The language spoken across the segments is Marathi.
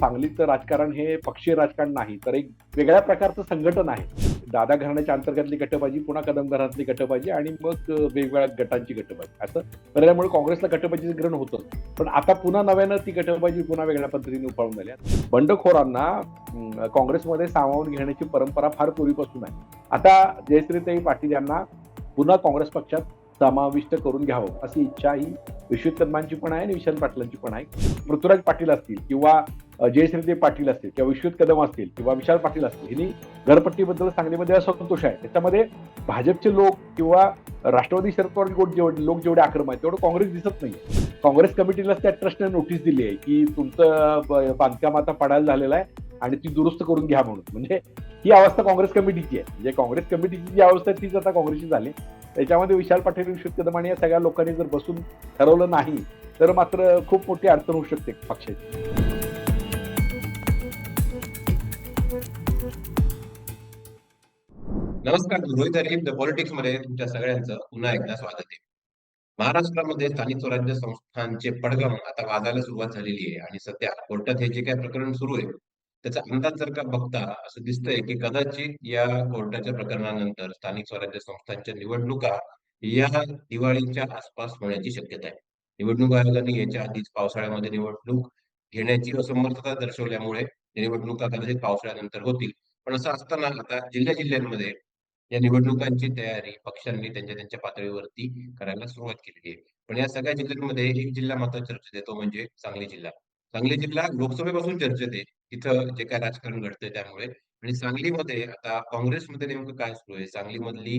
सांगलीचं राजकारण हे पक्षीय राजकारण नाही तर एक वेगळ्या प्रकारचं संघटन आहे. दादा घराण्याच्या अंतर्गतली गटबाजी पुन्हा कदम घरातली गटबाजी आणि मग वेगवेगळ्या गटांची गटबाजी. असं त्यामुळे काँग्रेसला गटबाजीचं ग्रहण होतं. पण आता पुन्हा नव्यानं ती गटबाजी पुन्हा वेगळ्या पद्धतीने उफाळून आली बंडखोरांना काँग्रेसमध्ये सामावून घेण्याची परंपरा फार पूर्वीपासून आहे. आता जयश्रीताई पाटील यांना पुन्हा काँग्रेस पक्षात समाविष्ट करून घ्यावं अशी इच्छा ही विश्वकर्मांची पण आहे आणि विशाल पाटलांची पण आहे. पृथ्वीराज पाटील असतील किंवा जयश्रीदे पाटील असतील किंवा विश्वत कदम असतील किंवा विशाल पाटील असतील यांनी घरपट्टीबद्दल सांगलीमध्ये असंतोष आहे. त्याच्यामध्ये भाजपचे लोक किंवा राष्ट्रवादी शरद पवार जेवढे लोक जेवढे आक्रमक आहेत तेवढं काँग्रेस दिसत नाही काँग्रेस कमिटीलाच त्या ट्रस्टने नोटीस दिली आहे की तुमचं बांधकाम आता पडायला झालेलं आहे आणि ती दुरुस्त करून घ्या म्हणून. म्हणजे ही अवस्था काँग्रेस कमिटीची आहे. म्हणजे काँग्रेस कमिटीची जी अवस्था आहे तीच आता काँग्रेसची झाली. त्याच्यामध्ये विशाल पाटील विश्वत कदम आणि या सगळ्या लोकांनी जर बसून ठरवलं नाही तर मात्र खूप मोठी अडचण होऊ शकते पक्षाची. नमस्कार रोहित हरी द पॉलिटिक्समध्ये तुमच्या सगळ्यांचं पुन्हा एकदा स्वागत आहे. महाराष्ट्रामध्ये स्थानिक स्वराज्य संस्थांचे पडगम आता वाजायला सुरुवात झालेली आहे आणि सध्या कोर्टात हे जे काही प्रकरण सुरू आहे त्याचा अंदाज जर का बघता असं दिसतंय की कदाचित या कोर्टाच्या प्रकरणानंतर स्थानिक स्वराज्य संस्थांच्या निवडणुका या दिवाळीच्या आसपास होण्याची शक्यता आहे. निवडणूक आयोगाने याच्या आधीच पावसाळ्यामध्ये निवडणूक घेण्याची असमर्थता दर्शवल्यामुळे निवडणुका कदाचित पावसाळ्यानंतर होतील. पण असं असताना आता जिल्ह्या जिल्ह्यांमध्ये या निवडणुकांची तयारी पक्षांनी त्यांच्या त्यांच्या पातळीवरती करायला सुरुवात केलेली आहे. पण या सगळ्या जिल्ह्यांमध्ये एक जिल्हा मात्र चर्चेत येतो म्हणजे सांगली जिल्हा. सांगली जिल्हा लोकसभेपासून चर्चेत आहे. तिथं जे काय राजकारण घडतंय त्यामुळे. आणि सांगलीमध्ये आता काँग्रेसमध्ये नेमकं काय सुरू आहे? सांगलीमधली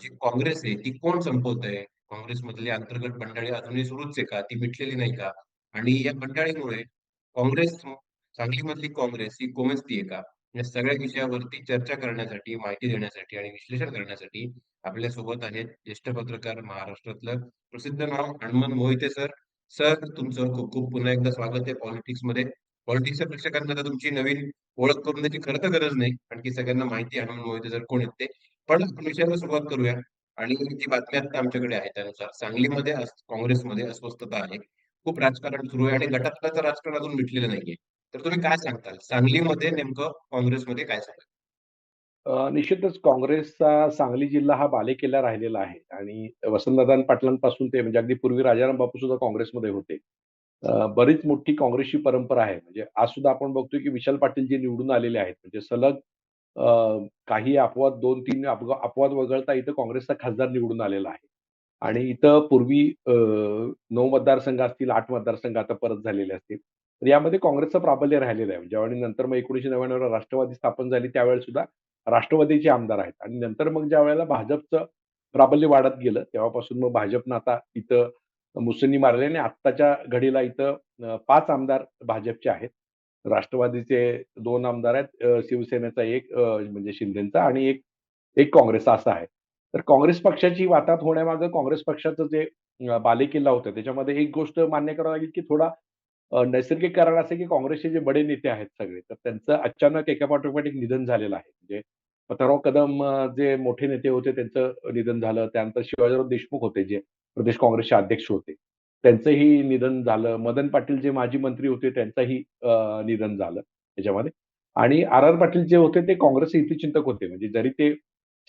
जी काँग्रेस आहे ती कोण संपवत आहे? काँग्रेसमधली अंतर्गत बंडाळी अजूनही सुरूच आहे का? ती मिटलेली नाही का? आणि या बंडाळीमुळे काँग्रेस सांगलीमधली काँग्रेस ही कोमेजती आहे का? या सगळ्या विषयावरती चर्चा करण्यासाठी माहिती देण्यासाठी आणि विश्लेषण करण्यासाठी आपल्यासोबत आहेत ज्येष्ठ पत्रकार महाराष्ट्रातलं प्रसिद्ध नाव हनुमान मोहिते सर. सर तुमचं खूप खूप पुन्हा एकदा स्वागत आहे पॉलिटिक्समध्ये. पॉलिटिक्सच्या प्रेक्षकांना तर तुमची नवीन ओळख करून द्यायची खरं तर गरज नाही कारण की सगळ्यांना माहिती हनुमान मोहिते सर कोण येते ते. पण आपण विषयाला सुरुवात करूया आणि जी बातमी आता आमच्याकडे आहे त्यानुसार सांगलीमध्ये काँग्रेसमध्ये अस्वस्थता आहे. खूप राजकारण सुरू आहे आणि गटातलं तर राजकारण अजून मिटलेलं नाहीये. तर तुम्ही काय सांगताल? सांगलीमध्ये नेमकं काँग्रेसमध्ये काय सांगाल निश्चितच काँग्रेसचा सांगली जिल्हा हा बालेकिल्ला राहिलेला आहे आणि वसंतदादा पाटलांपासून ते म्हणजे अगदी पूर्वी राजाराम बापू सुद्धा काँग्रेसमध्ये होते. बरीच मोठी काँग्रेसची परंपरा आहे. म्हणजे आज सुद्धा आपण बघतोय की विशाल पाटील जे निवडून आलेले आहेत म्हणजे सलग काही अपवाद दोन तीन अपवाद वगळता इथं काँग्रेसचा खासदार निवडून आलेला आहे. आणि इथं पूर्वी नऊ मतदारसंघ असतील आठ मतदारसंघ आता परत झालेले असतील. तर यामध्ये काँग्रेसचं प्राबल्य राहिलेलं आहे. म्हणजे ज्यावेळी नंतर मग एकोणीशे नव्याण्णवला राष्ट्रवादी स्थापन झाली त्यावेळेस सुद्धा राष्ट्रवादीचे आमदार आहेत. आणि नंतर मग ज्या वेळेला भाजपचं प्राबल्य वाढत गेलं तेव्हापासून मग भाजपनं आता इथं मुसंडी मारले आणि आत्ताच्या घडीला इथं पाच आमदार भाजपचे आहेत. राष्ट्रवादीचे दोन आमदार आहेत शिवसेनेचा एक म्हणजे शिंदेचा आणि एक एक काँग्रेसचा असा आहे. तर काँग्रेस पक्षाची वातात होण्यामागं काँग्रेस पक्षाचं जे बालेकिल्ला होतं त्याच्यामध्ये एक गोष्ट मान्य करावी लागेल की थोडा नैसर्गिक कारण असं की काँग्रेसचे जे बडे नेते आहेत सगळे तर त्यांचं अचानक एका पाठोपाठ एक निधन झालेलं आहे. म्हणजे पथाराव कदम जे मोठे नेते होते त्यांचं निधन झालं. त्यानंतर शिवाजीराव देशमुख होते जे प्रदेश काँग्रेसचे अध्यक्ष होते. त्यांचंही निधन झालं. मदन पाटील जे माजी मंत्री होते त्यांचंही निधन झालं त्याच्यामध्ये आणि आर आर पाटील जे होते ते काँग्रेसचे हितचिंतक होते. म्हणजे जरी ते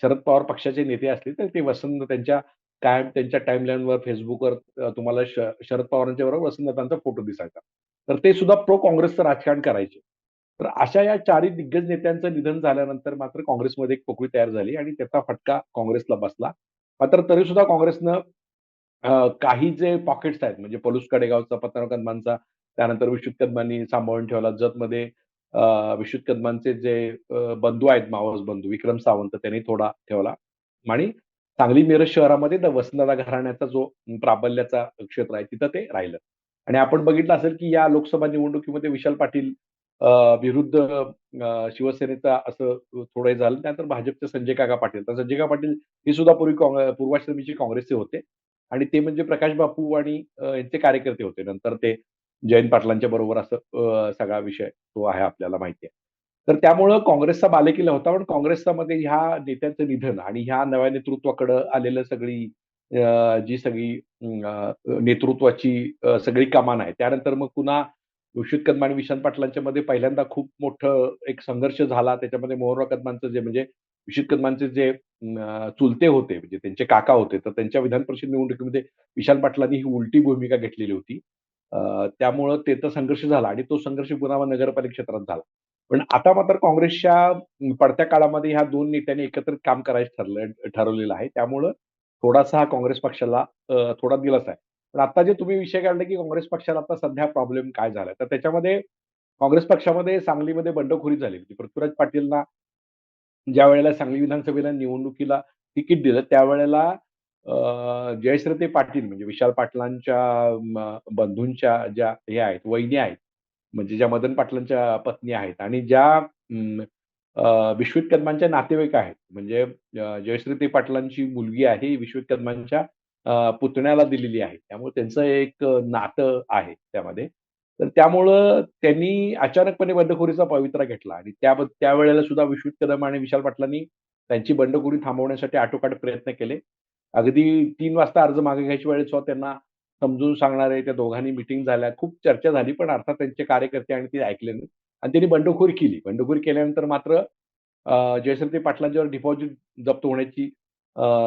शरद पवार पक्षाचे नेते असले तरी ते वसंत त्यांच्या कायम त्यांच्या टाइमलाईनवर फेसबुकवर तुम्हाला शरद पवारांच्या बरोबर वसंतदादांचा फोटो दिसायचा. तर ते सुद्धा प्रो काँग्रेसचं राजकारण करायचे. तर अशा या चारही दिग्गज नेत्यांचं निधन झाल्यानंतर मात्र काँग्रेसमध्ये एक पोकळी तयार झाली आणि त्याचा फटका काँग्रेसला बसला. मात्र तरी सुद्धा काँग्रेसनं काही जे पॉकेट्स आहेत म्हणजे पलूस कडेगावचा पत्ताराव कदमांचा त्यानंतर विश्वत कदमांनी सांभाळून ठेवला जतमध्ये विश्वत कदमांचे जे बंधू आहेत मावस बंधू विक्रम सावंत त्यांनी थोडा ठेवला. आणि सांगली मिरज शहरामध्ये द वसंतदादा घराण्याचा जो प्राबल्याचा क्षेत्र आहे तिथं ते राहिलं. आणि आपण बघितलं असेल की या लोकसभा निवडणुकीमध्ये विशाल पाटील विरुद्ध शिवसेनेचा असं थोडं झालं त्यानंतर भाजपचे संजय काका पाटील. तर संजय काका पाटील हे सुद्धा पूर्वी पूर्वाश्रमीचे काँग्रेसचे होते. आणि ते म्हणजे प्रकाश बापू आणि यांचे कार्यकर्ते होते. नंतर ते जयंत पाटलांच्या बरोबर असं सगळा विषय तो आहे आपल्याला माहिती आहे. तर त्यामुळं काँग्रेसचा बालेकिल्ला होता पण काँग्रेसचा मध्ये ह्या नेत्यांचं निधन आणि ह्या नव्या नेतृत्वाकडे आलेलं सगळी जी सगळी नेतृत्वाची सगळी कमान आहे त्यानंतर मग पुन्हा ऋषित कदम आणि विशांत पाटलांच्या मध्ये पहिल्यांदा खूप मोठं एक संघर्ष झाला. त्याच्यामध्ये मोहनराव कदमांचं जे म्हणजे विशित कदमांचे जे चुलते होते, म्हणजे त्यांचे काका होते, तर त्यांच्या विधान परिषद निवडणुकीमध्ये विशाल पाटलांनी ही उलटी भूमिका घेतलेली होती. त्यामुळं त्यामुळं तर संघर्ष झाला आणि तो संघर्ष पुन्हा नगरपालिका क्षेत्रात झाला. पण आता मात्र काँग्रेसच्या पडत्या काळामध्ये ह्या दोन नेत्यांनी एकत्रित काम करायचं ठरलं ठरवलेलं आहे. त्यामुळं थोडासा हा काँग्रेस पक्षाला थोडा दिलासा आहे. पण आता जे तुम्ही विषय काढला, की काँग्रेस पक्षाला आता सध्या प्रॉब्लेम काय झालाय? तर त्याच्यामध्ये काँग्रेस पक्षामध्ये सांगलीमध्ये बंडखोरी झाली. होती पृथ्वीराज पाटीलना ज्या वेळेला सांगली विधानसभेला निवडणुकीला तिकीट दिलं, त्यावेळेला जयश्रते पाटील म्हणजे विशाल पाटलांच्या बंधूंच्या ज्या हे आहेत, वहिनी आहेत, म्हणजे ज्या मदन पाटलांच्या पत्नी आहेत आणि ज्या विश्वित कदमांच्या नातेवाईक आहेत. म्हणजे जयश्रीती पाटलांची मुलगी आहे, विश्वित कदमांच्या पुतण्याला दिलेली आहे. त्यामुळे त्यांचं एक नातं आहे त्यामध्ये. तर त्यामुळं त्यांनी अचानकपणे बंडखोरीचा पवित्रा घेतला आणि त्या त्यावेळेला सुद्धा विश्वित कदम आणि विशाल पाटलांनी त्यांची बंडखोरी थांबवण्यासाठी आटोकाट प्रयत्न केले. अगदी तीन वाजता अर्ज मागे घ्यायच्या वेळेस त्यांना समजून सांगणारे त्या दोघांनी मीटिंग झाल्या. खूप चर्चा झाली, पण अर्थात त्यांचे कार्यकर्ते आणि ते ऐकले नाही आणि त्यांनी बंडखोरी केली. बंडखोरी केल्यानंतर मात्र जयसरती जयश्री पाटलांच्यावर डिपॉझिट जप्त होण्याची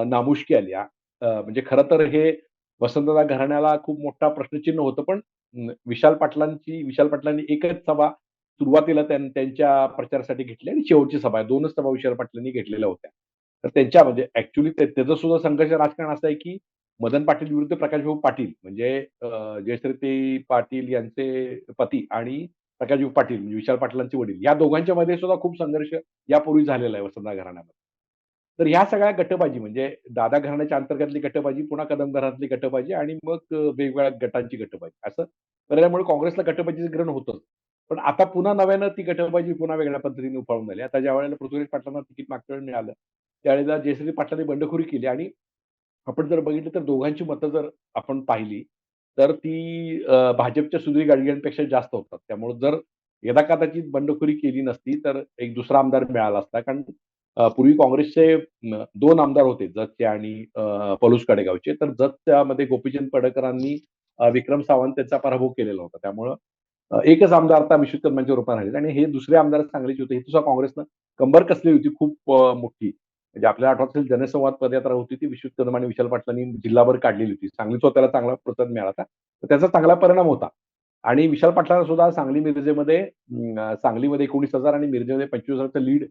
नामुष्की आली. म्हणजे खरं तर हे वसंतदा घराण्याला खूप मोठा प्रश्नचिन्ह होतं. पण विशाल पाटलांची विशाल पाटलांनी एकच सभा सुरुवातीला त्यांच्या प्रचारासाठी घेतली आणि शेवटची सभा आहे. दोनच सभा विशाल पाटलांनी घेतलेल्या होत्या. तर त्यांच्या म्हणजे ऍक्च्युली त्याचं सुद्धा संघर्ष राजकारण असं आहे, की मदन पाटील विरुद्ध प्रकाशभाऊ पाटील म्हणजे अ, पाटील यांचे पती आणि प्रकाशभाऊ पाटील म्हणजे विशाल पाटलांचे वडील. या दोघांच्यामध्ये सुद्धा खूप संघर्ष यापूर्वी झालेला आहे वसंतदादा घराण्यामध्ये. तर ह्या सगळ्या गटबाजी म्हणजे दादा घराण्याच्या अंतर्गतली गटबाजी, पुन्हा कदम घरातली गटबाजी आणि मग वेगवेगळ्या गटांची गटबाजी. असं त्यामुळे काँग्रेसला गटबाजीचं ग्रहण होतं पण आता पुन्हा नव्यानं ती गटबाजी पुन्हा वेगळ्या पद्धतीने उफाळून आली. आता ज्यावेळेला पृथ्वीराज पाटलांना तिकीट मागच्या मिळालं, त्यावेळेला जयश्री पाटलांनी बंडखोरी केली आणि आपण जर बघितलं तर दोघांची मतं जर आपण पाहिली, तर ती अ, भाजपच्या सुधीर गाडग्यांपेक्षा जास्त होतात. त्यामुळे जर यदाकदाचित बंडखोरी केली नसती, तर एक दुसरा आमदार मिळाला असता. कारण अ, पूर्वी काँग्रेसचे अ, 2 आमदार होते, जतचे आणि अ, पलूस कडेगावचे. तर जतच्यामध्ये गोपीचंद पडळकरांनी अ, विक्रम सावंत यांचा पराभव केलेला होता. त्यामुळं अ, एकच आमदार आता विश्वजित कदमांच्या रूपात राहिले आणि हे दुसरे आमदार सांगलीचे होते. हे सुद्धा काँग्रेसनं कंबर कसली होती खूप अ, मोठी. म्हणजे आपल्याला आठवत असेल जनसंवाद पदयात्रा होती ती विश्वजित कदम आणि विशाल पाटलांनी जिल्हाभर काढलेली होती. सांगलीचा त्याला चांगला प्रतिसाद मिळाला होता. तर त्याचा चांगला परिणाम होता. आणि विशाल पाटलांना सुद्धा सांगली मिरजेमध्ये सांगलीमध्ये एकोणीस हजार आणि मिरजेमध्ये 25,000चं लीड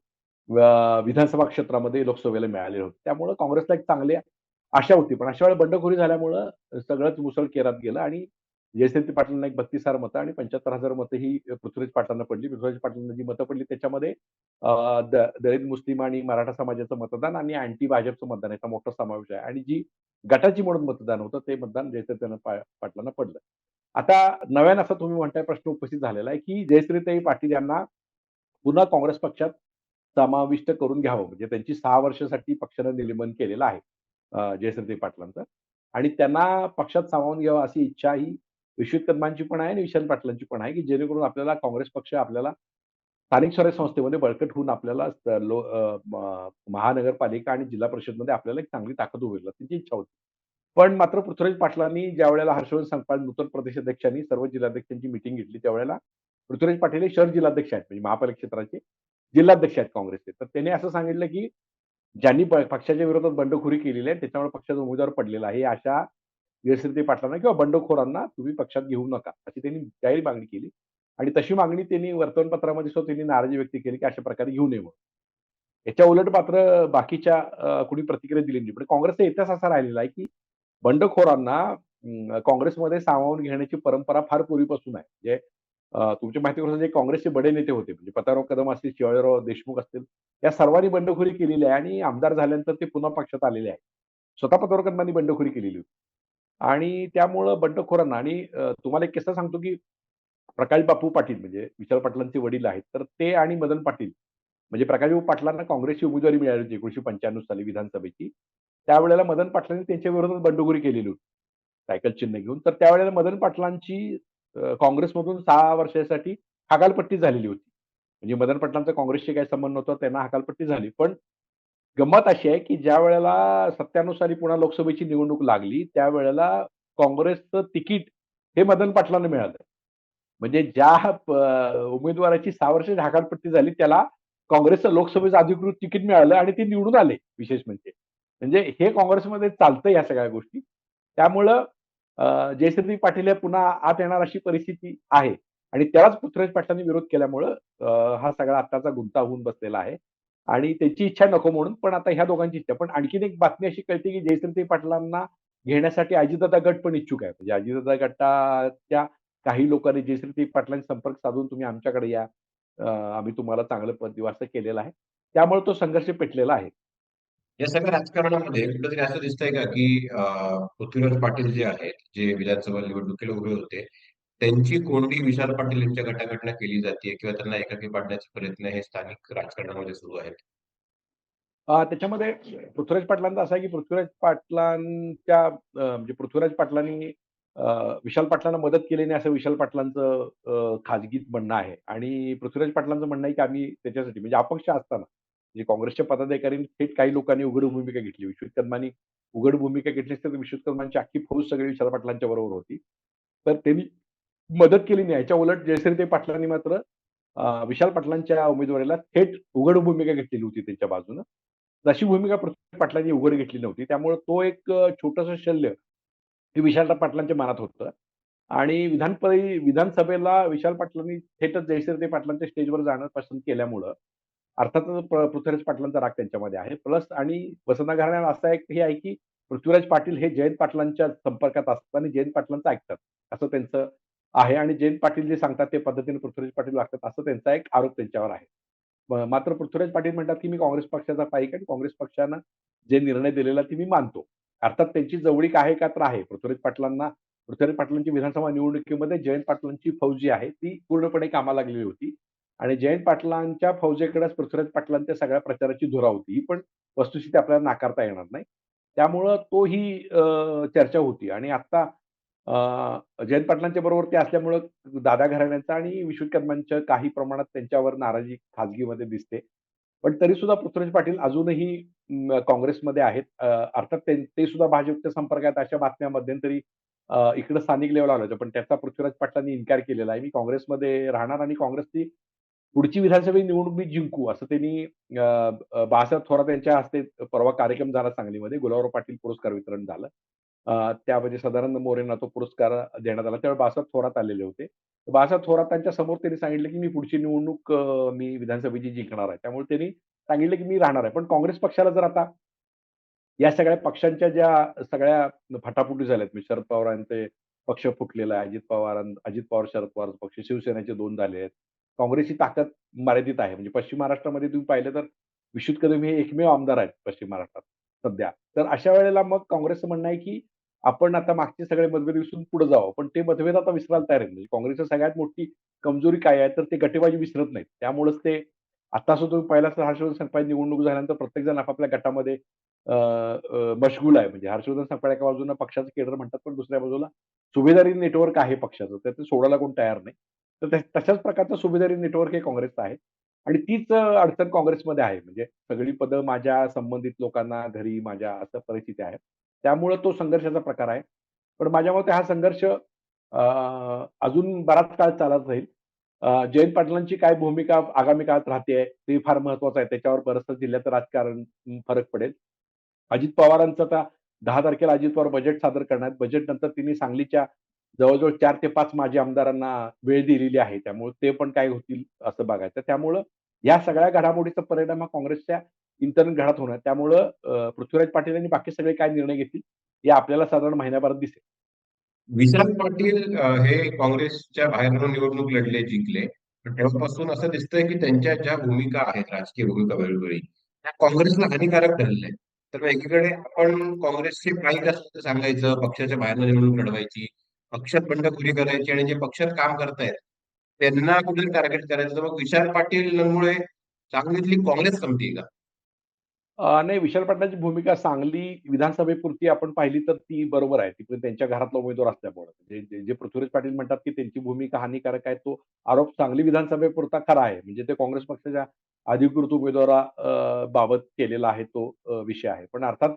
विधानसभा क्षेत्रामध्ये लोकसभेला मिळाले होते त्यामुळे काँग्रेसला एक चांगली आशा होती. पण अशा वेळेला बंडखोरी झाल्यामुळं सगळंच मुसळ केरात गेलं आणि जयश्री पाटलांना एक 32,000 मतं आणि 75,000 मतं ही पृथ्वीराज पाटलांना पडली. पृथ्वीराज पाटलांना जी मतं पडली त्याच्यामध्ये दलित, मुस्लिम आणि मराठा समाजाचं मतदान आणि अँटी भाजपचं मतदान याचा मोठा समावेश आहे आणि जी गटाची म्हणून मतदान होतं ते मतदान जयश्री पाटलांना पडलं. आता नव्यानं असा तुम्ही म्हणताय प्रश्न उपस्थित झालेला आहे, की जयश्रीताई पाटील यांना पुन्हा काँग्रेस पक्षात समाविष्ट करून घ्यावं. म्हणजे त्यांची सहा वर्षासाठी पक्षानं निलंबन केलेलं आहे जयश्रीताई पाटलांचं आणि त्यांना पक्षात सामावून घ्यावं अशी इच्छा ही विश्वजित कदमांची पण आहे आणि विशाल पाटलांची पण आहे, की जेणेकरून आपल्याला काँग्रेस पक्ष आपल्याला स्थानिक स्वराज्य संस्थेमध्ये बळकट होऊन आपल्याला लो महानगरपालिका आणि जिल्हा परिषदमध्ये आपल्याला एक चांगली ताकद उभी त्यांची इच्छा होती. पण मात्र पृथ्वीराज पाटलांनी ज्यावेळेला हर्षवर्धन संकपाळ नूतन प्रदेशाध्यक्षांनी सर्व जिल्हाध्यक्षांची मिटिंग घेतली, त्यावेळेला पृथ्वीराज पाटील हे शहर जिल्हाध्यक्ष आहेत, म्हणजे महापालिका क्षेत्राचे जिल्हाध्यक्ष आहेत काँग्रेसचे. तर त्यांनी असं सांगितलं, की ज्यांनी पक्षाच्या विरोधात बंडखोरी केलेली आहे, त्याच्यामुळे पक्षाचा उमेदवार पडलेला आहे. अशा जयश्रीताई पाटलांना किंवा बंडखोरांना तुम्ही पक्षात घेऊ नका, अशी त्यांनी जाहीर मागणी केली आणि तशी मागणी त्यांनी वर्तमानपत्रामध्ये सुद्धा त्यांनी नाराजी व्यक्त केली, की अशा प्रकारे घेऊ नये म्हणून. याच्या उलट मात्र बाकीच्या कुणी प्रतिक्रिया दिली नाही. पण काँग्रेसचा इतिहास असा राहिलेला आहे, की बंडखोरांना काँग्रेसमध्ये सामावून घेण्याची परंपरा फार पूर्वीपासून आहे. जे तुमच्या माहिती करून जे काँग्रेसचे बडे नेते होते, म्हणजे पताराव कदम असतील, शिवाजीराव देशमुख असतील, या सर्वांनी बंडखोरी केलेली आहे आणि आमदार झाल्यानंतर ते पुन्हा पक्षात आलेले आहे स्वतः पताराव कदमांनी बंडखोरी केलेली होती. आणि त्यामुळं बंडखोरांना आणि तुम्हाला एक किस्सा सांगतो, की प्रकाश बापू पाटील म्हणजे विशाल पाटलांचे वडील आहेत. तर ते आणि मदन पाटील म्हणजे प्रकाशबाबू पाटलांना काँग्रेसची उमेदवारी मिळाली होती 1995 साली विधानसभेची. त्यावेळेला मदन पाटलांनी त्यांच्या विरोधात बंडखोरी केलेली होती. सायकल चिन्ह घेऊन. तर त्यावेळेला मदन पाटलांची काँग्रेसमधून सहा वर्षासाठी हकालपट्टी झालेली होती. म्हणजे मदन पाटलांचा काँग्रेसशी काही संबंध नव्हता. त्यांना हकालपट्टी झाली. पण गंमत अशी आहे, की ज्या वेळेला सत्यानुसारी पुन्हा लोकसभेची निवडणूक लागली, त्यावेळेला काँग्रेसचं तिकीट हे मदन पाटलांना मिळालं. म्हणजे ज्या उमेदवाराची सहा वर्ष झाकाळपट्टी झाली त्याला काँग्रेसचं लोकसभेचं अधिकृत तिकीट मिळालं आणि ते निवडून आले विशेष म्हणजे. म्हणजे हे काँग्रेसमध्ये चालतं या सगळ्या गोष्टी. त्यामुळं जयश्री पाटील हे पुन्हा आत येणार अशी परिस्थिती आहे आणि त्यालाच पृथ्वीराज पाटलांनी विरोध केल्यामुळं हा सगळा आत्ताचा गुंता होऊन बसलेला आहे आणि त्याची इच्छा नको म्हणून, पण आता ह्या दोघांची इच्छा. पण आणखीन एक बातमी अशी कळते की जयश्री पाटलांना घेण्यासाठी अजितदादा गट पण इच्छुक आहे. म्हणजे अजितदादा गटाच्या काही लोकांनी जयश्री पाटलांशी संपर्क साधून तुम्ही आमच्याकडे या. आम्ही तुम्हाला चांगलं पद देऊ असं केलेलं आहे. त्यामुळे तो संघर्ष पेटलेला आहे. या सगळ्या राजकारणामध्ये कुठेतरी असं दिसतंय का, की पृथ्वीराज पाटील जे आहेत, जे विधानसभा निवडणुकीला उभे होते, त्यांची कोंडी विशाल पाटील यांच्या गटाकडनं केली जाते किंवा त्यांना एकाकी पाडण्याचे प्रयत्न हे स्थानिक राजकारणामध्ये सुरू आहेत? त्याच्यामध्ये पृथ्वीराज पाटलांचा असा आहे, की पृथ्वीराज पाटलांच्या म्हणजे पृथ्वीराज पाटलांनी विशाल पाटलांना मदत केली नाही असं विशाल पाटलांचं खाजगीत म्हणणं आहे आणि पृथ्वीराज पाटलांचं म्हणणं आहे, की आम्ही त्याच्यासाठी म्हणजे अपक्ष असताना, म्हणजे काँग्रेसच्या पदाधिकारी थेट काही लोकांनी उघड भूमिका घेतली. विश्वजित कर्मांनी उघड भूमिका घेतली असते तर विश्वजित कर्मांची अख्खी फौज सगळी विशाल पाटलांच्या बरोबर होती. तर त्यांनी मदत केली नाही. याच्या उलट जयश्रीते पाटलांनी मात्र विशाल पाटलांच्या उमेदवारीला थेट उघड भूमिका घेतलेली होती त्यांच्या बाजूनं. तशी भूमिका प्रत्येक पाटलांनी उघड घेतली नव्हती. त्यामुळे तो एक छोटस शल्य हे विशाल पाटलांच्या मनात होतं आणि विधान विधानसभेला विशाल पाटलांनी थेटच जयश्रीते पाटलांच्या स्टेजवर जाणं पसंत केल्यामुळं अर्थातच प पृथ्वीराज पाटलांचा राग त्यांच्यामध्ये आहे. प्लस आणि वसंत घराण्याला असं एक हे आहे, की पृथ्वीराज पाटील हे जयंत पाटलांच्या संपर्कात असतात आणि जयंत पाटलांचं ऐकतात. असं त्यांचं आहे आणि जयंत पाटील जे सांगतात ते पद्धतीने पृथ्वीराज पाटील लागतात असं त्यांचा एक आरोप त्यांच्यावर आहे. मात्र पृथ्वीराज पाटील म्हणतात, की मी काँग्रेस पक्षाचा पाईक आणि काँग्रेस पक्षानं जे निर्णय दिलेला ते मी मानतो. अर्थात त्यांची जवळीक आहे का तर आहे. पृथ्वीराज पाटलांना पृथ्वीराज पाटलांची विधानसभा निवडणुकीमध्ये जयंत पाटलांची फौजी आहे ती पूर्णपणे कामाला लागलेली होती आणि जयंत पाटलांच्या फौजेकडेच पृथ्वीराज पाटलांच्या सगळ्या प्रचाराची धुरा होती. ही पण वस्तुस्थिती आपल्याला नाकारता येणार नाही. त्यामुळं तो ही चर्चा होती आणि आता जयंत पाटलांच्या बरोबर ते असल्यामुळं दादा घराण्यांचा आणि विश्वकर्मांच्या काही प्रमाणात त्यांच्यावर नाराजी खाजगीमध्ये दिसते. पण तरी सुद्धा पृथ्वीराज पाटील अजूनही काँग्रेसमध्ये आहेत. अर्थात ते सुद्धा भाजपच्या संपर्कात अशा बातम्या मध्यंतरी इकडे स्थानिक लेवल आलं होतं पण त्याचा पृथ्वीराज पाटलांनी इन्कार केलेला आहे. मी काँग्रेसमध्ये राहणार आणि काँग्रेसची पुढची विधानसभा निवडणूक मी जिंकू असं त्यांनी बाळासाहेब थोरात यांच्या हस्ते परवा कार्यक्रम झाला सांगलीमध्ये. गुलाबराव पाटील पुरस्कार वितरण झालं. अ, त्यामध्ये सदानंद मोरेंना तो पुरस्कार देण्यात आला. त्यावेळी बाळासाहेब थोरात आलेले होते. तर बाळासाहेब थोरातांच्या समोर त्यांनी सांगितलं, की मी पुढची निवडणूक अ, मी विधानसभेची जिंकणार आहे. त्यामुळे त्यांनी सांगितलं, की मी राहणार आहे. पण काँग्रेस पक्षाला जर आता या सगळ्या पक्षांच्या ज्या सगळ्या फटाफुटी झाल्यात, म्हणजे शरद पवारांचे पक्ष फुटलेला आहे. अजित पवार अजित पवार, शरद पवार पक्ष, शिवसेनेचे 2 झाले आहेत. काँग्रेसची ताकद मर्यादित आहे. म्हणजे पश्चिम महाराष्ट्रामध्ये तुम्ही पाहिलं तर विश्वजित कदम हे एकमेव आमदार आहेत पश्चिम महाराष्ट्रात सध्या. तर अशा वेळेला मग काँग्रेसचं म्हणणं आहे, की आपण आता मागचे सगळे मतभेद विसरून पुढे जावं. पण ते मतभेद आता विसरायला तयार आहेत. म्हणजे काँग्रेसची सगळ्यात मोठी कमजोरी काय आहे, तर ते गटेबाजी विसरत नाहीत. त्यामुळेच ते आता सुद्धा तुम्ही हर्षवर्धन संपाय निवडणूक झाल्यानंतर प्रत्येकजण आपापल्या गटामध्ये मशगुल मशगूल आहे. म्हणजे हर्षवर्धन संकपाळ एका बाजूला पक्षाचं केडर म्हणतात, पण दुसऱ्या बाजूला सुभेदारी नेटवर्क आहे पक्षाचं. तर ते सोडायला कोण तयार नाही. तर तशाच प्रकारचं सुभेदारी नेटवर्क हे काँग्रेसचं आहे आणि तीच अडचण काँग्रेसमध्ये आहे. म्हणजे सगळी पदं माझ्या संबंधित लोकांना, घरी माझ्या असं परिस्थिती आहे. त्यामुळं तो संघर्षाचा प्रकार आहे. पण माझ्या मते हा संघर्ष अजून बराच काळ चालत राहील. जयंत पाटलांची काय भूमिका आगामी काळात राहते ते फार महत्वाचं आहे. त्याच्यावर बरंचसं जिल्ह्याचं राजकारण फरक पडेल. अजित पवारांचं आता दहा तारखेला अजित पवार बजेट सादर करणार बजेट नंतर त्यांनी सांगलीच्या जवळजवळ चार ते पाच माजी आमदारांना वेळ दिलेली आहे. त्यामुळे ते पण काय होतील असं बघायचं. त्यामुळं या सगळ्या घडामोडीचा परिणाम हा काँग्रेसच्या इंटर्नल घडात होणार. त्यामुळं पृथ्वीराज पाटील यांनी बाकी सगळे काय निर्णय घेतील, हे आपल्याला साधारण महिन्याभरात दिसेल. विशाल पाटील हे काँग्रेसच्या बाहेर निवडणूक लढले, जिंकले. तेव्हापासून असं दिसतंय, की त्यांच्या ज्या भूमिका आहेत, राजकीय भूमिका वेळोवेळी, त्या काँग्रेसला हानिकारक ठरलेल्या आहेत. तर एकीकडे आपण काँग्रेसचे काही असल्याचं सांगायचं, पक्षाच्या बाहेर निवडणूक लढवायची, पक्षात बंडखोरी करायची आणि जे पक्षात काम करतायत, त्यांना कुठे टार्गेट करायचं. तर मग विशाल पाटीलमुळे सांगलीतली काँग्रेस संपली का? नाही विशाल पाटलांची भूमिका सांगली विधानसभेपुरती आपण पाहिली तर ती बरोबर आहे. तिकडे त्यांच्या घरातला उमेदवार असल्यामुळे जे जे पृथ्वीराज पाटील म्हणतात, की त्यांची भूमिका हानिकारक आहे, तो आरोप सांगली विधानसभेपुरता खरा आहे. म्हणजे ते काँग्रेस पक्षाच्या अधिकृत उमेदवारा बाबत केलेला आहे तो विषय आहे. पण अर्थात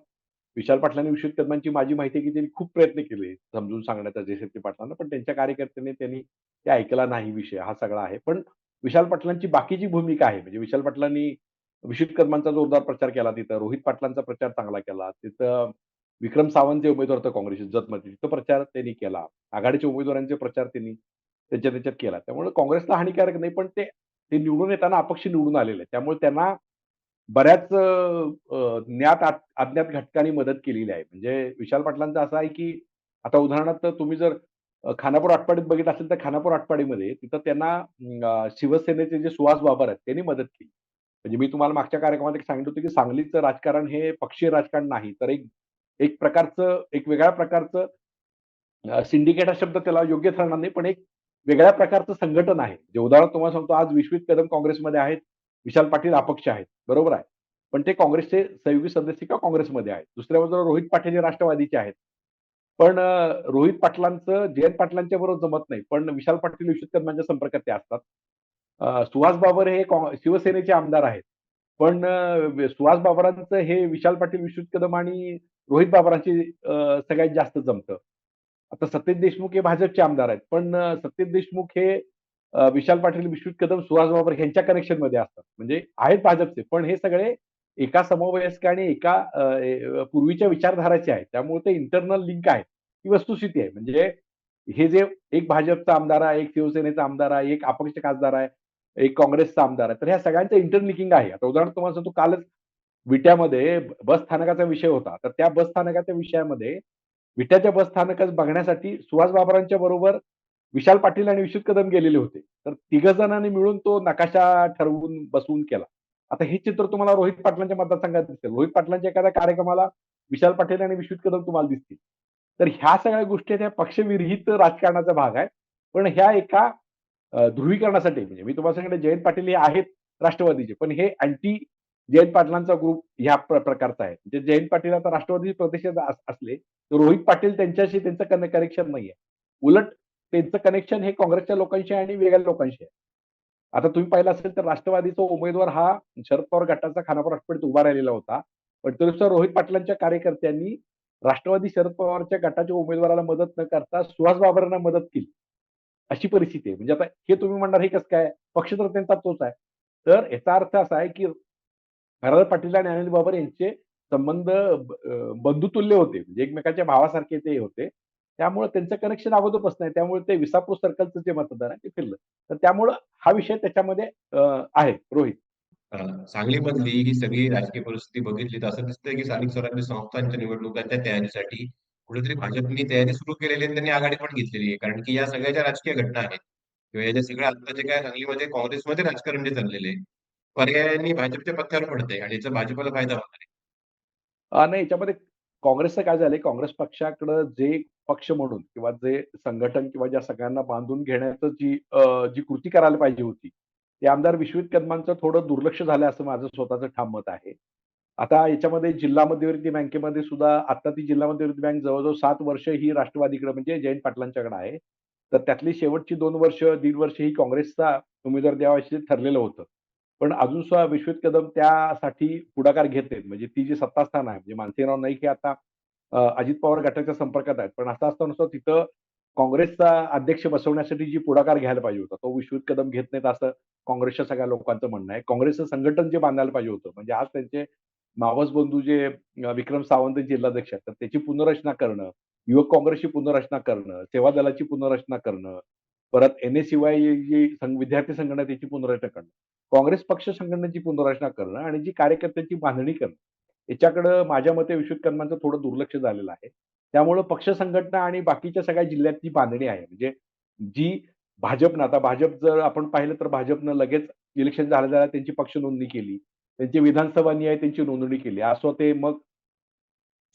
विशाल पाटलांनी विश्वजित कदमांची माझी माहिती की त्यांनी खूप प्रयत्न केले समजून सांगण्याचा जयशक्ती पाटलांना पण त्यांच्या कार्यकर्त्यांनी त्यांनी ते ऐकला नाही विषय हा सगळा आहे. पण विशाल पाटलांची बाकीची भूमिका आहे म्हणजे विशाल पाटलांनी विश्वजित कदमांचा जोरदार प्रचार केला तिथं रोहित पाटलांचा प्रचार चांगला केला तिथं विक्रम सावंत जे उमेदवार होते काँग्रेस जतमध्ये तिथं प्रचार त्यांनी केला. आघाडीच्या उमेदवारांचे प्रचार त्यांनी त्यांच्या त्याच्यात केला. त्यामुळे काँग्रेसला हानिकारक नाही पण ते ते निवडून येताना अपक्ष निवडून आलेले त्यामुळे त्यांना बऱ्याच ज्ञात अज्ञात घटकांनी मदत केलेली आहे. म्हणजे विशाल पाटलांचं असं आहे की आता उदाहरणार्थ तुम्ही जर खानापूर आटपाडीत बघितलं असेल तर खानापूर आटपाडीमध्ये तिथं त्यांना शिवसेनेचे जे सुहास बाबर आहेत त्यांनी मदत केली. म्हणजे मी तुम्हाला मागच्या कार्यक्रमात एक सांगितलं होतं की सांगलीचं राजकारण हे पक्षीय राजकारण नाही. तर एक एक प्रकारचं एक वेगळ्या प्रकारचं सिंडिकेट हा शब्द त्याला योग्य ठरणार नाही पण एक वेगळ्या प्रकारचं संघटन आहे. जे उदाहरण तुम्हाला सांगतो आज विश्वित कदम काँग्रेसमध्ये आहेत. विशाल पाटील अपक्ष आहेत. बरोबर आहे. पण ते काँग्रेसचे सहयोगी सदस्य किंवा काँग्रेसमध्ये आहेत. दुसऱ्या बाजूला रोहित पाटील हे राष्ट्रवादीचे आहेत. पण रोहित पाटलांचं जयंत पाटलांच्या बरोबर जमत नाही. पण विशाल पाटील विश्वित कदमांच्या संपर्कात ते असतात. सुहास बाबर हे शिवसेनेचे आमदार आहेत. पण सुहास बाबरांचं हे विशाल पाटील विश्वित कदम आणि रोहित बाबरांची सगळ्यात जास्त जमतं. आता सत्यजित देशमुख हे भाजपचे आमदार आहेत. पण अ, देशमुख हे विशाल पाटील विश्वित कदम सुहास बाबर यांच्या कनेक्शनमध्ये असतात. म्हणजे आहेत भाजपचे पण हे सगळे एका समवयस्क आणि एका पूर्वीच्या विचारधाराचे आहेत. त्यामुळे ते इंटरनल लिंक आहे ही वस्तुस्थिती आहे. म्हणजे हे जे एक भाजपचा आमदार आहे एक शिवसेनेचा आमदार आहे एक अपक्ष खासदार आहे एक काँग्रेसचा आमदार आहे तर ह्या सगळ्यांचं इंटरलिंकिंग आहे. आता उदाहरण तुम्हाला सांगतो कालच विट्यामध्ये बस स्थानकाचा विषय होता. तर त्या बस स्थानकाच्या विषयामध्ये विट्याच्या बस स्थानकच बघण्यासाठी सुहास बाबरांच्या बरोबर विशाल पाटील आणि विश्वत कदम गेलेले होते. तर तिघ जणांनी मिळून तो नकाशा ठरवून बसवून केला. आता हे चित्र तुम्हाला रोहित पाटलांच्या मतदारसंघात दिसेल. रोहित पाटलांच्या एखाद्या कार्यक्रमाला विशाल पाटील आणि विश्वत कदम तुम्हाला दिसतील. तर ह्या सगळ्या गोष्टी त्या पक्षविरहित राजकारणाचा भाग आहे. पण ह्या एका ध्रुवीकरणासाठी म्हणजे मी तुम्हाला सांगितलं जयंत पाटील हे आहेत राष्ट्रवादीचे. पण हे अँटी जयंत पाटलांचा ग्रुप ह्या प्रकारचा आहे. म्हणजे जयंत पाटील आता राष्ट्रवादी प्रदेशात असले तर रोहित पाटील त्यांच्याशी त्यांचं कनेक्शन नाहीये. उलट त्यांचं कनेक्शन हे काँग्रेसच्या लोकांशी आहे आणि वेगळ्या लोकांशी आहे. आता तुम्ही पाहिलं असेल तर राष्ट्रवादीचा उमेदवार हा शरद पवार गटाचा खानापूर आठवड्यात उभा राहिलेला होता. पण तरीसुद्धा रोहित पाटलांच्या कार्यकर्त्यांनी राष्ट्रवादी शरद पवारच्या गटाच्या उमेदवाराला मदत न करता सुहास बाबरांना मदत केली. अशी परिस्थिती आहे. म्हणजे आता हे तुम्ही म्हणणार हे कसं काय? पक्ष तर त्यांचा तोच आहे. तर याचा अर्थ असा आहे की हरद पाटील आणि अनिल बाबर यांचे संबंध बंधुतुल्य होते. म्हणजे एकमेकाच्या भावासारखे ते होते. त्यामुळे त्यांचं कनेक्शन अगोदरपासून आहे त्यामुळे ते विसापूर सर्कलचं जे मतदान आहे ते फिरलं. तर त्यामुळं हा विषय त्याच्यामध्ये आहे. रोहित. अं, सांगलीमधली ही सगळी राजकीय परिस्थिती बघितली तर असं दिसतंय की स्थानिक स्वराज्य संस्थांच्या निवडणुकांच्या तयारीसाठी कुठेतरी भाजपनी तयारी सुरू केलेली आहे आणि त्यांनी आघाडी पण घेतलेली आहे. कारण की या सगळ्या ज्या राजकीय घटना आहेत. किंवा या ज्या सगळ्या आता जे काय सांगलीमध्ये काँग्रेसमध्ये राजकारण जे चाललेलं आहे पर्यायाने भाजपच्या पथ्यावर पडतंय आणि याचा भाजपला फायदा होणार आहे. नाही याच्यामध्ये काँग्रेसचं काय झालंय? काँग्रेस पक्षाकडं जे पक्ष म्हणून किंवा जे संघटन किंवा ज्या सगळ्यांना बांधून घेण्याचं जी जी कृती करायला पाहिजे होती ते आमदार विश्वित कदमांचं थोडं दुर्लक्ष झालं असं माझं स्वतःचं ठाम मत आहे. आता याच्यामध्ये जिल्हा मध्यवर्ती बँकेमध्ये सुद्धा आता ती जिल्हा मध्यवर्ती बँक जवळजवळ सात वर्ष ही राष्ट्रवादीकडे म्हणजे जयंत पाटलांच्याकडे आहे. तर त्यातली शेवटची दोन वर्ष दीड वर्ष ही काँग्रेसचा उमेदवार द्यावाशी ठरलेलं होतं. पण अजून सुद्धा विश्वित कदम त्यासाठी पुढाकार घेत नाहीत. म्हणजे ती जी सत्तास्थान आहे म्हणजे मानसिंगराव नाईक हे आता अजित पवार गटाच्या संपर्कात आहेत. पण असं असताना नुसतं तिथं काँग्रेसचा अध्यक्ष बसवण्यासाठी जी पुढाकार घ्यायला पाहिजे होता तो विश्वित कदम घेत नाहीत असं काँग्रेसच्या सगळ्या लोकांचं म्हणणं आहे. काँग्रेसचं संघटन जे बांधायला पाहिजे होतं म्हणजे आज त्यांचे मावस बंधू जे विक्रम सावंत जिल्हाध्यक्ष आहेत तर त्याची पुनर्रचना करणं युवक काँग्रेसची पुनर्रचना करणं सेवा दलाची पुनर्रचना करणं परत एन एस जी संघ- विद्यार्थी संघटना त्याची पुनर्रचना करणं काँग्रेस पक्ष संघटनेची पुनर्रचना करणं आणि जी कार्यकर्त्यांची बांधणी करणं याच्याकडं माझ्या मते विश्वित कर्मांचं थोडं दुर्लक्ष झालेलं आहे. त्यामुळं पक्ष संघटना आणि बाकीच्या सगळ्या जिल्ह्यातली बांधणी आहे. म्हणजे जी भाजपनं आता भाजप जर आपण पाहिलं तर भाजपनं लगेच इलेक्शन झालं झालं त्यांची पक्ष नोंदणी केली. त्यांची विधानसभा निहाय त्यांची नोंदणी केली. असो ते मग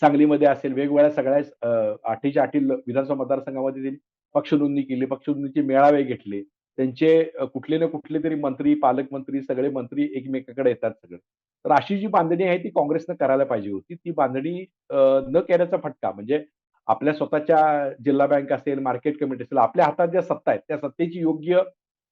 सांगलीमध्ये असेल वेगवेगळ्या सगळ्या आठीच्या आठी विधानसभा मतदारसंघामध्ये त्यांनी पक्ष नोंदणी केली. पक्ष नोंदणीचे मेळावे घेतले. त्यांचे कुठले ना कुठले तरी मंत्री पालकमंत्री सगळे मंत्री एकमेकाकडे येतात सगळे. तर अशी जी बांधणी आहे ती काँग्रेसनं करायला पाहिजे होती. ती बांधणी न केल्याचा फटका. म्हणजे आपल्या स्वतःच्या जिल्हा बँक असेल मार्केट कमिटी असेल आपल्या हातात ज्या सत्ता आहेत त्या सत्तेची योग्य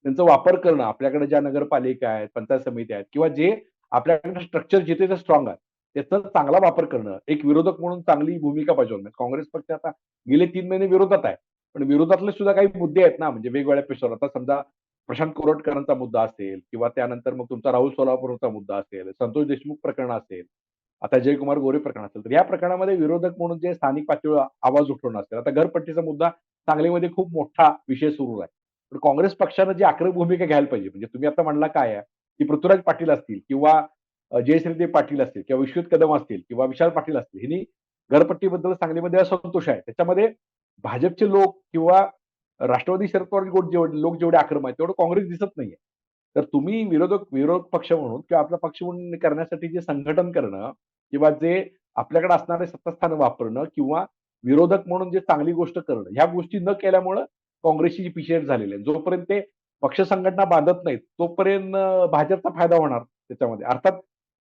त्यांचा वापर करणं आपल्याकडे ज्या नगरपालिका आहेत पंचायत समिती आहेत किंवा जे आपल्याकडे स्ट्रक्चर जिथे ते स्ट्रॉंग आहे त्याचा चांगला वापर करणं एक विरोधक म्हणून चांगली भूमिका बजावणं म्हणजे काँग्रेस पक्ष आता गेले तीन महिने विरोधात आहे. पण विरोधातले सुद्धा काही मुद्दे आहेत ना म्हणजे वेगवेगळ्या पेशावर आता समजा प्रशांत कोरटकरांचा मुद्दा असेल किंवा त्यानंतर मग तुमचा राहुल सोलापूरचा मुद्दा असेल संतोष देशमुख प्रकरण असेल आता जयकुमार गोरे प्रकरण असेल तर या प्रकरणामध्ये विरोधक म्हणून जे स्थानिक पातळीवर आवाज उठवणं असेल आता घरपट्टीचा मुद्दा सांगलीमध्ये खूप मोठा विषय सुरू आहे. पण काँग्रेस पक्षानं जी आक्रमक भूमिका घ्यायला पाहिजे म्हणजे तुम्ही आता म्हणला काय आहे की पृथ्वीराज पाटील असतील किंवा जयश्रीदेव पाटील असतील किंवा विश्वत कदम असतील किंवा विशाल पाटील असतील हिनी घरपट्टीबद्दल सांगलीमध्ये असंतोष आहे. त्याच्यामध्ये भाजपचे लोक किंवा राष्ट्रवादी शरद पवार गोट जेवढे लोक जेवढे आक्रमक आहेत तेवढं काँग्रेस दिसत नाहीये. तर तुम्ही विरोधक विरोध पक्ष म्हणून किंवा आपला पक्ष म्हणून करण्यासाठी जे संघटन करणं किंवा जे आपल्याकडे असणारे सत्तास्थान वापरणं किंवा विरोधक म्हणून जे चांगली गोष्ट करणं ह्या गोष्टी न केल्यामुळं काँग्रेसची जी पिछेड झालेली आहे जोपर्यंत ते पक्ष संघटना बांधत नाहीत तोपर्यंत भाजपचा फायदा होणार त्याच्यामध्ये. अर्थात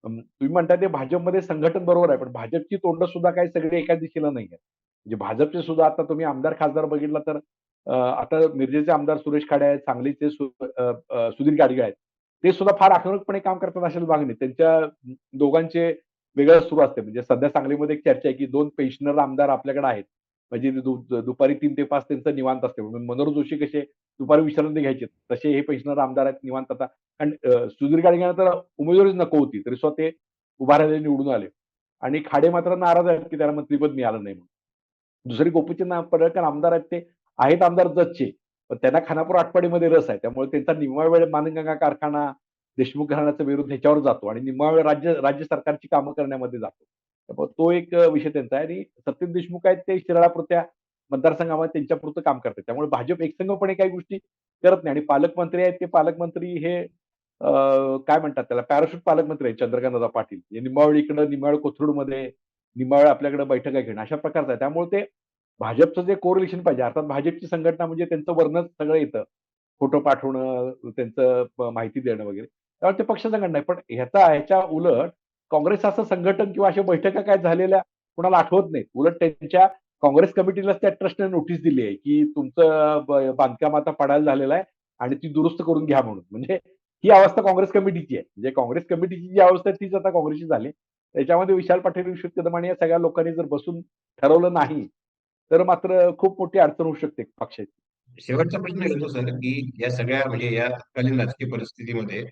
तुम्ही म्हणता ते भाजपमध्ये संघटन बरोबर आहे पण भाजपची तोंड सुद्धा काही सगळे एकाच दिशेला नाही आहे म्हणजे भाजपचे सुद्धा आता तुम्ही आमदार खासदार बघितला तर आता मिरजेचे आमदार सुरेश खाडे आहेत सांगलीचे सुधीर गाडगे आहेत. ते सुद्धा फार आक्रमकपणे काम करतात अशा मागणी त्यांच्या दोघांचे वेगळं सुरू असते. म्हणजे सध्या सांगलीमध्ये एक चर्चा आहे की दोन पेन्शनर आमदार आपल्याकडे आहेत. म्हणजे दुपारी तीन ते पाच त्यांचं निवांत असते. म्हणून मनोहर जोशी कसे दुपारी विश्रांती घ्यायचे तसे हे पेन्शनर आमदार आहेत निवांत आता. कारण सुधीर गाडगे तर उमेदवारीच नको होती तरी स्वतः ते उभा राहिले निवडून आले. आणि खाडे मात्र नाराज आहेत की त्याला मंत्रीपद मिळालं नाही म्हणून. दुसरे गोपीचंद पडळकर आमदार आहेत ते आहेत आमदार जतचे पण त्यांना खानापूर आटपाडीमध्ये रस आहे. त्यामुळे त्यांचा निम्मा वेळ मानगंगा कारखाना देशमुख घराण्याचा विरोध ह्याच्यावर जातो आणि निम्मा वेळ राज्य राज्य सरकारची कामं करण्यामध्ये जातो. त्यामुळे तो एक विषय त्यांचा आहे आणि सत्यन देशमुख आहेत ते शिराळापुरत्या मतदारसंघामध्ये त्यांच्यापुरतं काम करतात. त्यामुळे भाजप एकसंघपणे काही गोष्टी करत नाही आणि पालकमंत्री आहेत ते पालकमंत्री हे काय म्हणतात त्याला पॅराशूट पालकमंत्री आहेत चंद्रकांतदा पाटील. हे निंबावळ इकडं निंबावळ कोथरूडमध्ये निंबावळ आपल्याकडे बैठका घेणं अशा प्रकारचं आहे. त्यामुळे ते भाजपचं जे कोरिलेशन पाहिजे अर्थात भाजपची संघटना म्हणजे त्यांचं वर्णन सगळं येतं. फोटो पाठवणं त्यांचं माहिती देणं वगैरे. त्यामुळे ते पक्ष संघटना आहे. पण ह्याचा ह्याच्या उलट काँग्रेस असं संघटन किंवा अशा बैठका काय झालेल्या कुणाला आठवत नाहीत. उलट त्यांच्या काँग्रेस कमिटीलाच त्या ट्रस्टने नोटीस दिली आहे की तुमचं बांधकाम आता पडायला झालेलं आहे आणि ती दुरुस्त करून घ्या म्हणून. म्हणजे ही अवस्था काँग्रेस कमिटीची आहे. म्हणजे काँग्रेस कमिटीची जी अवस्था आहे तीच आता काँग्रेसची झाली. त्याच्यामध्ये विशाल पाटील विश्वत कदम आणि या सगळ्या लोकांनी जर बसून ठरवलं नाही तर मात्र खूप मोठी अडचण होऊ शकते पक्षाची. शेवटचा प्रश्न येतो सर की या सगळ्या म्हणजे या तत्कालीन राजकीय परिस्थितीमध्ये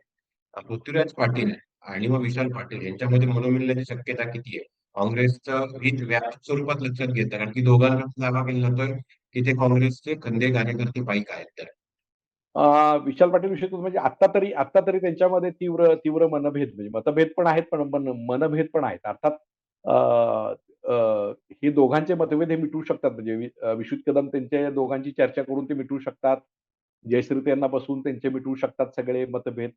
पृथ्वीराज पाटील आणि मग विशाल पाटील यांच्यामध्ये मनोमिलनाची शक्यता किती आहे? काँग्रेसचं हित व्यापक स्वरूपात लक्षात घेतं कारण की दोघांकडे दावा केला जातोय की ते काँग्रेसचे खंदे कार्यकर्ते पाईक आहेत तर. विशाल पाटील विषयी म्हणजे आता तरी आता तरी त्यांच्यामध्ये तीव्र तीव्र मनभेद म्हणजे मतभेद पण आहेत पण मन- मनभेद पण आहेत. अर्थात हे दोघांचे मतभेद हे मिटवू शकतात. म्हणजे विश्वित कदम त्यांच्या दोघांची चर्चा करून ते मिटवू शकतात. जयश्री यांना बसून त्यांचे मिटवू शकतात सगळे मतभेद.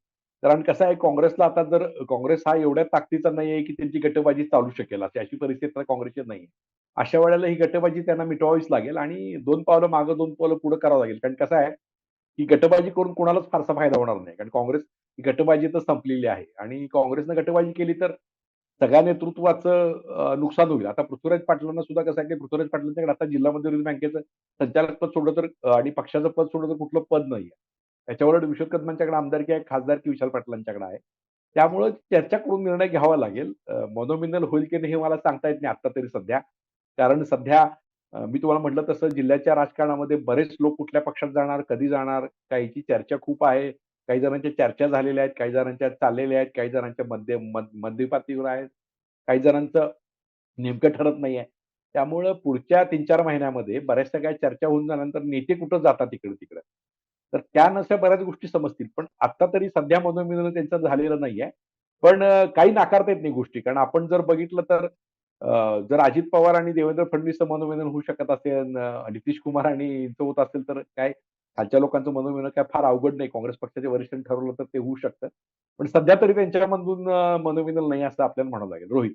कारण कसं आहे काँग्रेसला आता जर काँग्रेस हा एवढ्या ताकदीचा नाही आहे की त्यांची गटबाजी चालू शकेल अशी अशी परिस्थिती आता काँग्रेसची नाही अशा वेळेला ही गटबाजी त्यांना मिटवावीच लागेल आणि दोन पावलं मागं दोन पावलं पुढे करावं लागेल. कारण कसं आहे की गटबाजी करून कोणालाच फारसा फायदा होणार नाही. कारण काँग्रेस ही गटबाजी तर संपलेली आहे. आणि काँग्रेसनं गटबाजी केली तर सगळ्या नेतृत्वाचं नुकसान होईल. आता पृथ्वीराज पाटलांना सुद्धा कसं आहे की पृथ्वीराज पाटलांच्याकडे आता जिल्हा मध्यवर्ती बँकेचं संचालक पद सोडलं तर आणि पक्षाचं पद सोडलं तर कुठलं पद नाही त्याच्यावर विश्वत कदमांच्याकडे आमदारकी आहे खासदारकी विशाल पाटलांच्याकडे आहे. त्यामुळं चर्चा करून निर्णय घ्यावा लागेल. मनोमिनल होईल की नाही हे मला सांगता येत नाही आता तरी सध्या. कारण सध्या मी तुम्हाला म्हटलं तसं जिल्ह्याच्या राजकारणामध्ये बरेच लोक कुठल्या पक्षात जाणार कधी जाणार काहीची चर्चा खूप आहे. काही जणांच्या चर्चा झालेल्या आहेत काही जणांच्या चाललेल्या आहेत काही जणांच्या मध्य मध- मध्यपातीवर आहेत काही जणांचं नेमकं ठरत नाहीये. त्यामुळं पुढच्या तीन चार महिन्यामध्ये बऱ्याचशा काही चर्चा होऊन झाल्यानंतर नेते कुठं जातात तिकडे तिकडे तर त्या नसल्या बऱ्याच गोष्टी समजतील पण आता तरी सध्या मनोमिलन त्यांचं झालेलं नाहीये. पण काही नाकारता येत नाही गोष्टी कारण आपण जर बघितलं तर जर अजित पवार आणि देवेंद्र फडणवीसचं मनोमिलन होऊ शकत असेल नितीश कुमार आणि यांचं होत असेल तर काय खालच्या लोकांचं मनोमिलन काय फार अवघड नाही. काँग्रेस पक्षाच्या वरिष्ठांनी ठरवलं तर ते होऊ शकतं. पण सध्या तरी त्यांच्यामधून अं, मनोमिलन नाही असं आपल्याला म्हणावं लागेल. रोहित.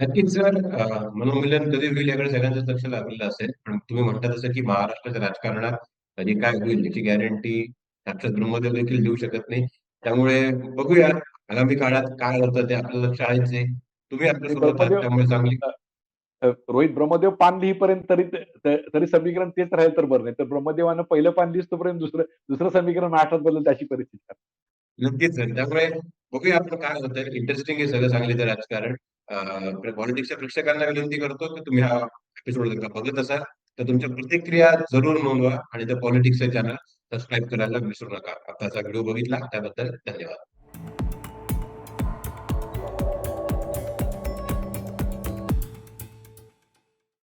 नक्कीच सर मनोमिलन कधी होईल याकडे सगळ्यांचं लक्ष लागलेलं असेल. पण तुम्ही म्हणता तसं की महाराष्ट्राच्या राजकारणात कधी काय होईल याची गॅरंटी साक्षात ब्रह्मदेव देखील देऊ शकत नाही. त्यामुळे बघूया आगामी काळात काय होतं ते आपलं लक्ष आहे. तुम्ही आपल्यासोबत आहात ब्रह्मदेव- त्यामुळे चांगली रोहित ब्रह्मदेव पान लिहीपर्यंत तरी तरी समीकरण तेच राहील तर बरं नाही तर ब्रह्मदेवानं पहिलं पान लिहिस्तोपर्यंत दुसरं दुसरं समीकरण आठवत बदल अशी परिस्थिती नक्कीच सर त्यामुळे बघूया आपलं काय होतं इंटरेस्टिंग आहे सगळं सांगलीचं राजकारण. पॉलिटिक्सच्या प्रेक्षकांना विनंती करतो की तुम्ही हा एपिसोड जर का बघत असाल तर तुमच्या प्रतिक्रिया जरूर नोंदवा आणि त्या पॉलिटिक्सचे चॅनल सबस्क्राईब करायला विसरू नका. आताचा व्हिडिओ बघितला त्याबद्दल धन्यवाद.